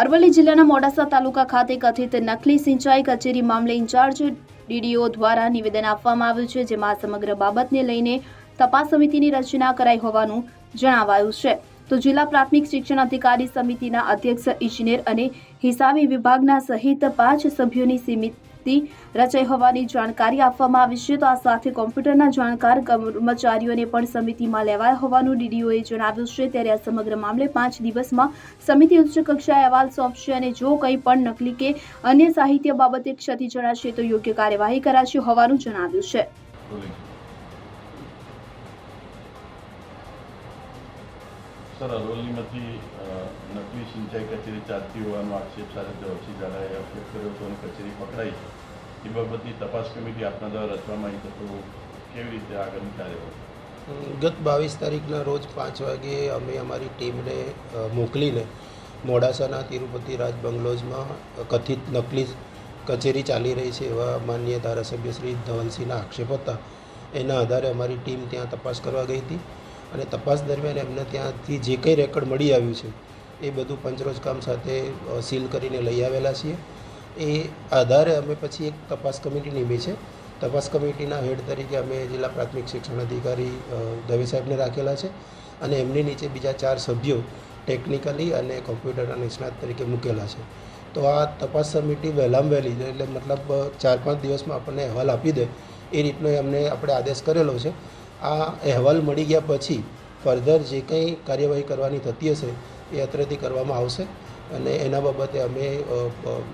અરવલ્લી જિલ્લાના મોડાસા તાલુકા ખાતે કથિત નકલી સિંચાઈ કચેરી મામલે ઇન્ચાર્જ ડીડીઓ દ્વારા નિવેદન આપવામાં આવ્યું છે, જેમાં સમગ્ર બાબતને લઈને તપાસ સમિતિની રચના કરાઈ હોવાનું જણાવાયું છે. તો જિલ્લા પ્રાથમિક શિક્ષણ અધિકારી સમિતિના અધ્યક્ષ, ઇજનેર અને હિસાબી વિભાગના સહિત પાંચ સભ્યોની સમિતિ રચાઈ હોવાની જાણકારી આપવામાં આવી છે. તો આ સાથે કોમ્પ્યુટરના જાણકાર, કર્મચારીઓને પણ સમિતિમાં લેવાયા હોવાનું ડીડીઓએ જણાવ્યું છે. ત્યારે આ સમગ્ર મામલે પાંચ દિવસમાં સમિતિ ઉચ્ચ કક્ષાએ અહેવાલ સોંપશે અને જો કંઈ પણ નકલી કે અન્ય સાહિત્ય બાબતે ક્ષતિ જણાશે તો યોગ્ય કાર્યવાહી કરાશે હોવાનું જણાવ્યું છે. સર અરવલ્લીમાંથી નકલી સિંચાઈ કચેરી ચાલતી હોવાનો આક્ષેપ સાથે જવસી ઝાલાએ આક્ષેપ કર્યો હતો અને કચેરી પકડાઈ એ બાબતની તપાસ કમિટી આપના દ્વારા રચવામાં આવી તો કેવી રીતે આગળની કાર્યવાહી? ગત બાવીસ તારીખના રોજ પાંચ વાગે અમે અમારી ટીમને મોકલીને મોડાસાના તિરુપતિ રાજ બંગલોઝમાં કથિત નકલી કચેરી ચાલી રહી છે એવા માન્ય ધારાસભ્ય શ્રી ધવલસિંહના આક્ષેપ હતા. એના આધારે અમારી ટીમ ત્યાં તપાસ કરવા ગઈ હતી. અને તપાસ દરમિયાન એમને ત્યાંથી જે કંઈ રેકર્ડ મળી આવ્યું છે, એ બધું પંચરોજ કામ સાથે સીલ કરીને લઈ આવેલા છીએ. એ આધારે અમે પછી એક તપાસ કમિટી નીમી છે. તપાસ કમિટીના હેડ તરીકે અમે જિલ્લા પ્રાથમિક શિક્ષણ અધિકારી દવે સાહેબને રાખેલા છે અને એમની નીચે બીજા ચાર સભ્યો ટેકનિકલી અને કોમ્પ્યુટરના નિષ્ણાત તરીકે મૂકેલા છે. તો આ તપાસ સમિટી વહેલામાં વહેલી એટલે મતલબ ચાર પાંચ દિવસમાં આપણને અહેવાલ આપી દે એ રીતનો એમને આપણે આદેશ કરેલો છે. આ અહેવાલ મળી ગયા પછી ફર્ધર જે કંઈ કાર્યવાહી કરવાની થતી હશે એ અત્રેથી કરવામાં આવશે અને એના બાબતે અમે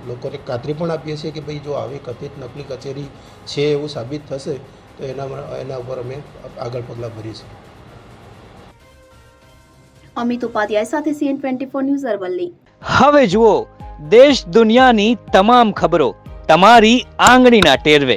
લોકોને ખાતરી પણ આપીએ છીએ કે ભાઈ જો આવી કથિત નકલી કચેરી છે એવું સાબિત થશે તો એના એના ઉપર અમે આગળ પગલાં ભરીશું અમિત ઉપાધ્યાય સાથે CN twenty four news Aravalli. હવે જુઓ દેશ દુનિયાની તમામ ખબરો તમારી આંગળીના ટેરવે.